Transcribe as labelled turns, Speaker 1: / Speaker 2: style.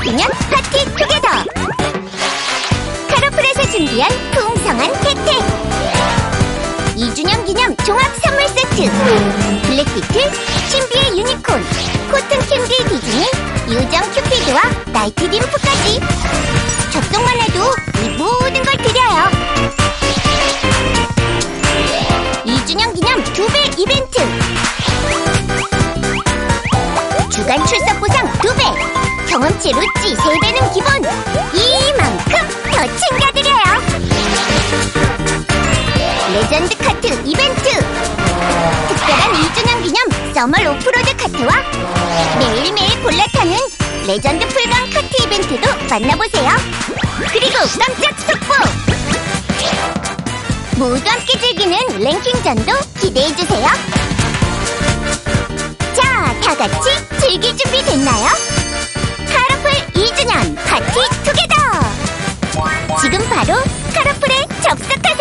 Speaker 1: 2주년 파티 투게더 카로플에서 준비한 풍성한 혜택 2주년 기념 종합 선물 세트. 블랙비틀, 신비의 유니콘, 코튼 캔디 디즈니, 유정 큐피드와 나이트 림프까지. 접속만 해도 이 모든 걸 드려요. 2주년 기념 두 배 이벤트 경험치 루찌 세배는 기본 이만큼 더 챙겨드려요 레전드 카트 이벤트 특별한 2주년 기념 서멀 오프로드 카트와 매일매일 골라 타는 레전드 풀강 카트 이벤트도 만나보세요 그리고 깜짝 속보 모두 함께 즐기는 랭킹전도 기대해주세요 자, 다 같이 즐길 준비 됐나요? 바로 카라풀에 접속하세요!